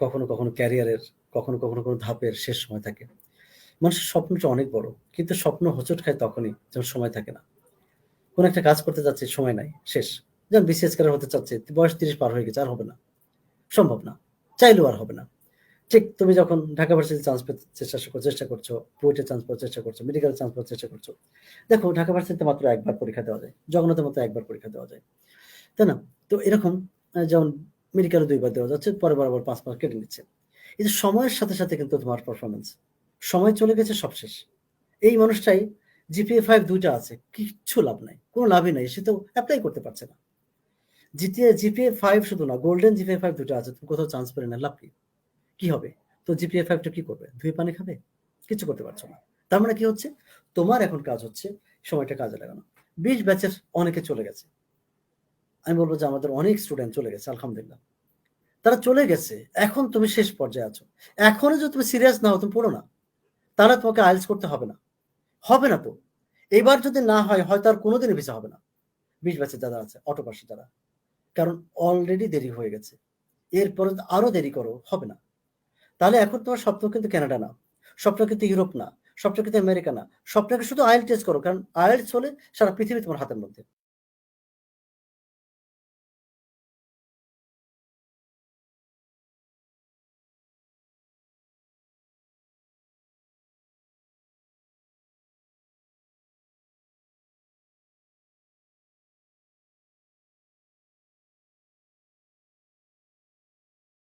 কখনো কখনো ক্যারিয়ারের কখনো কখনো কোনো ধাপের শেষ সময় থাকে। মানুষের স্বপ্নটা অনেক বড়, কিন্তু স্বপ্ন হোঁচট খায় তখনই যখন সময় থাকে না। কোন একটা কাজ করতে যাচ্ছে, সময় নাই, শেষ। যেমন বিসিএস ক্যাডার হতে চাচ্ছে, বয়স তিরিশ পার হয়ে গেছে, আর হবে না। সম্ভব না, চাইলেও আর হবে না। ঠিক তুমি যখন ঢাকা ভার্সিটি চান্স পেতে চেষ্টা চেষ্টা করছ, বুয়েটে চান্স পাওয়ার চেষ্টা করছ মেডিকেল চান্স পাওয়ার চেষ্টা করছ, দেখো ঢাকা ভার্সিটিতে মাত্র একবার পরীক্ষা দেওয়া যায়, জগন্নাথের মতো একবার পরীক্ষা দেওয়া যায়। তাই না? তো এরকম যেমন মেডিকেলে দুইবার দেওয়া যাচ্ছে, পরে বার আবার পাঁচ মাস কেটে নিচ্ছে। এই যে সময়ের সাথে সাথে কিন্তু তোমার পারফরমেন্স সময় চলে গেছে সব শেষ এই মানুষটাই জিপিএ ফাইভ দুইটা আছে, কিচ্ছু লাভ নাই, কোনো লাভই নাই, সে তো অ্যাপ্লাই করতে পারছে না। জিটিএ জিপিএ ফাইভ শুধু না গোল্ডেন জিপিএ ফাইভ দুটো আছে, তুমি কোথাও চান্স পেলে না, লাভ কি? কি হবে? তো জিপিএ ফাইভটা কি করবে? ধুয়ে পানি খাবে? কিছু করতে পারছ না। তার মানে কি হচ্ছে? তোমার এখন কাজ হচ্ছে সময়টা কাজে লাগানো। বিশ ব্যাচের অনেকে চলে গেছে। আমি বলব যে আমাদের অনেক স্টুডেন্ট চলে গেছে, আলহামদুলিল্লাহ। তারা চলে গেছে, এখন তুমি শেষ পর্যায়ে আছো। এখনও যদি তুমি সিরিয়াস না হও, তুমি পড়ো না। তাহলে তোমাকে আইলস করতে হবে না। হবে না তো। এবার যদি না হয়, হয়তো আর কোনোদিনই ভিসা হবে না। বিশ ব্যাচের যারা আছে অটো পাশে যারা। কারণ অলরেডি দেরি হয়ে গেছে। এরপরে আরও দেরি করো, হবে না। তাহলে এখন তোমার স্বপ্ন কিন্তু কানাডা না। স্বপ্ন কিন্তু ইউরোপ না। স্বপ্ন কিন্তু আমেরিকা না। স্বপ্নকে শুধু আইএল টেস্ট করো, কারণ আইএলস হলে সারা পৃথিবী তোমার হাতের মধ্যে।